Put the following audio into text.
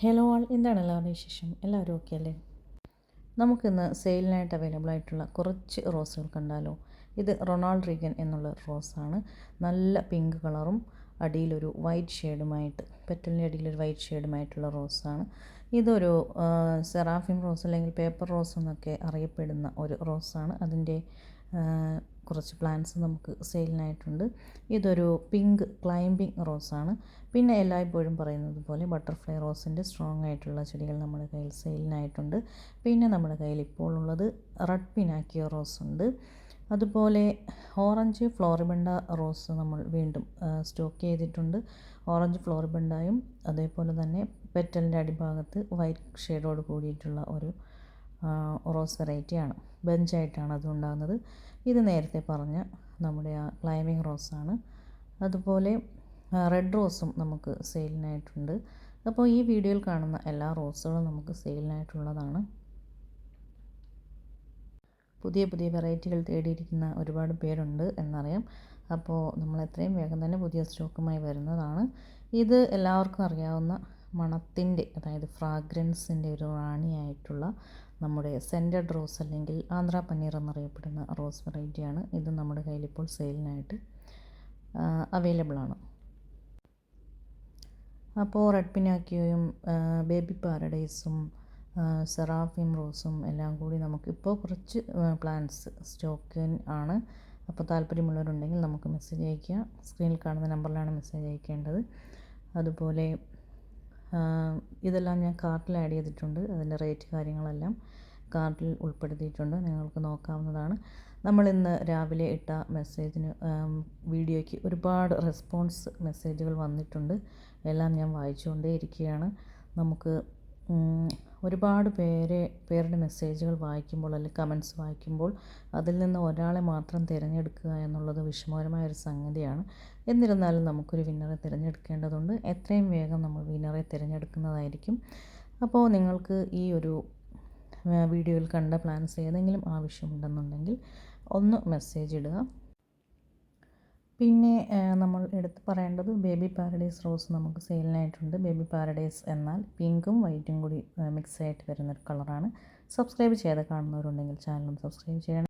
Hello ആൾ എന്താണ് എല്ലാവരുടെയും വിശേഷം? എല്ലാവരും ഓക്കെ അല്ലേ? നമുക്കിന്ന് സെയിലിനായിട്ട് അവൈലബിൾ ആയിട്ടുള്ള കുറച്ച് റോസുകൾ കണ്ടാലോ? ഇത് റൊണാൾഡ് റീഗൻ എന്നുള്ള റോസാണ് നല്ല പിങ്ക് കളറും അടിയിലൊരു വൈറ്റ് ഷെയ്ഡുമായിട്ട് പെറ്റലിന്റെ അടിയിലൊരു വൈറ്റ് ഷെയ്ഡുമായിട്ടുള്ള റോസാണ് ഇതൊരു സെറാഫിം റോസ് അല്ലെങ്കിൽ പേപ്പർ റോസ് എന്നൊക്കെ അറിയപ്പെടുന്ന ഒരു റോസാണ് അതിന്റെ കുറച്ച് പ്ലാന്റ്സ് നമുക്ക് സെയിലിനായിട്ടുണ്ട് ഇതൊരു പിങ്ക് ക്ലൈംബിംഗ് റോസാണ് പിന്നെ എല്ലായ്പ്പോഴും പറയുന്നത് പോലെ ബട്ടർഫ്ലൈ റോസിന്റെ സ്ട്രോങ് ആയിട്ടുള്ള ചെടികൾ നമ്മുടെ കയ്യിൽ സെയിലിനായിട്ടുണ്ട് പിന്നെ നമ്മുടെ കയ്യിൽ ഇപ്പോൾ ഉള്ളത് റെഡ് പിനാക്കിയോ റോസ് ഉണ്ട്. അതുപോലെ ഓറഞ്ച് ഫ്ലോറിബണ്ട റോസ് നമ്മൾ വീണ്ടും സ്റ്റോക്ക് ചെയ്തിട്ടുണ്ട്. ഓറഞ്ച് ഫ്ലോറിബണ്ടായും അതേപോലെ തന്നെ പെറ്റലിന്റെ അടിഭാഗത്ത് വൈറ്റ് ഷെയ്ഡോട് കൂടിയിട്ടുള്ള ഒരു റോസ് വെറൈറ്റിയാണ്. ബെഞ്ചായിട്ടാണ് അതുണ്ടാകുന്നത്. ഇത് നേരത്തെ പറഞ്ഞ നമ്മുടെ ആ ക്ലൈമ്പിംഗ് റോസാണ്. അതുപോലെ റെഡ് റോസും നമുക്ക് സെയിലിനായിട്ടുണ്ട്. അപ്പോൾ ഈ വീഡിയോയിൽ കാണുന്ന എല്ലാ റോസുകളും നമുക്ക് സെയിലിനായിട്ടുള്ളതാണ്. പുതിയ പുതിയ വെറൈറ്റികൾ തേടിയിരിക്കുന്ന ഒരുപാട് പേരുണ്ട് എന്നറിയാം. അപ്പോൾ നമ്മൾ എത്രയും വേഗം തന്നെ പുതിയ സ്റ്റോക്കുമായി വരുന്നതാണ്. ഇത് എല്ലാവർക്കും അറിയാവുന്ന മണത്തിന്റെ അതായത് ഫ്രാഗ്രൻസിന്റെ ഒരു റാണിയായിട്ടുള്ള നമ്മുടെ സെന്റഡ് റോസ് അല്ലെങ്കിൽ ആന്ധ്ര പനീർ എന്നറിയപ്പെടുന്ന റോസ് വെറൈറ്റിയാണ്. ഇത് നമ്മുടെ കയ്യിൽ ഇപ്പോൾ സെയിലിനായിട്ട് അവൈലബിൾ ആണ് അപ്പോൾ റെഡ് പിനാക്കിയോയും ബേബി പാരഡൈസും സെറാഫിം റോസും എല്ലാം കൂടി നമുക്കിപ്പോൾ കുറച്ച് പ്ലാന്റ്സ് സ്റ്റോക്ക് ആണ്. അപ്പോൾ താല്പര്യമുള്ളവരുണ്ടെങ്കിൽ നമുക്ക് മെസ്സേജ് അയയ്ക്കുക സ്ക്രീനിൽ കാണുന്ന നമ്പറിലാണ് മെസ്സേജ് അയക്കേണ്ടത് അതുപോലെ ഇതെല്ലാം ഞാൻ കാർട്ടിൽ ആഡ് ചെയ്തിട്ടുണ്ട്. അതിന്റെ റേറ്റ് കാര്യങ്ങളെല്ലാം കാർട്ടിൽ ഉൾപ്പെടുത്തിയിട്ടുണ്ട്. നിങ്ങൾക്ക് നോക്കാവുന്നതാണ്. നമ്മൾ ഇന്ന് രാവിലെ ഇട്ട മെസ്സേജിന് വീഡിയോയ്ക്ക് ഒരുപാട് റെസ്പോൺസ് മെസ്സേജുകൾ വന്നിട്ടുണ്ട്. എല്ലാം ഞാൻ വായിച്ചുകൊണ്ടേ ഇരിക്കുകയാണ് നമുക്ക് ഒരുപാട് പേരെ പേരുടെ മെസ്സേജുകൾ വായിക്കുമ്പോൾ അല്ലെങ്കിൽ കമൻസ് വായിക്കുമ്പോൾ അതിൽ നിന്ന് ഒരാളെ മാത്രം തിരഞ്ഞെടുക്കുക എന്നുള്ളത് വിഷമകരമായ ഒരു സംഗതിയാണ്. എന്നിരുന്നാലും നമുക്കൊരു വിന്നറെ തിരഞ്ഞെടുക്കേണ്ടതുണ്ട്. എത്രയും വേഗം നമ്മൾ വിന്നറെ തിരഞ്ഞെടുക്കുന്നതായിരിക്കും. അപ്പോൾ നിങ്ങൾക്ക് ഈ ഒരു വീഡിയോയിൽ കണ്ട പ്ലാൻസ് ഏതെങ്കിലും ആവശ്യമുണ്ടെന്നുണ്ടെങ്കിൽ ഒന്ന് മെസ്സേജ് ഇടുക. പിന്നെ നമ്മൾ എടുത്ത് പറയേണ്ടത് ബേബി പാരഡൈസ് റോസ് നമുക്ക് സെയിലിനായിട്ടുണ്ട്. ബേബി പാരഡൈസ് എന്നാൽ പിങ്കും വൈറ്റും കൂടി മിക്സ് ആയിട്ട് വരുന്നൊരു കളറാണ്. സബ്സ്ക്രൈബ് ചെയ്യാതെ കാണുന്നവരുണ്ടെങ്കിൽ ചാനലും സബ്സ്ക്രൈബ് ചെയ്യണം.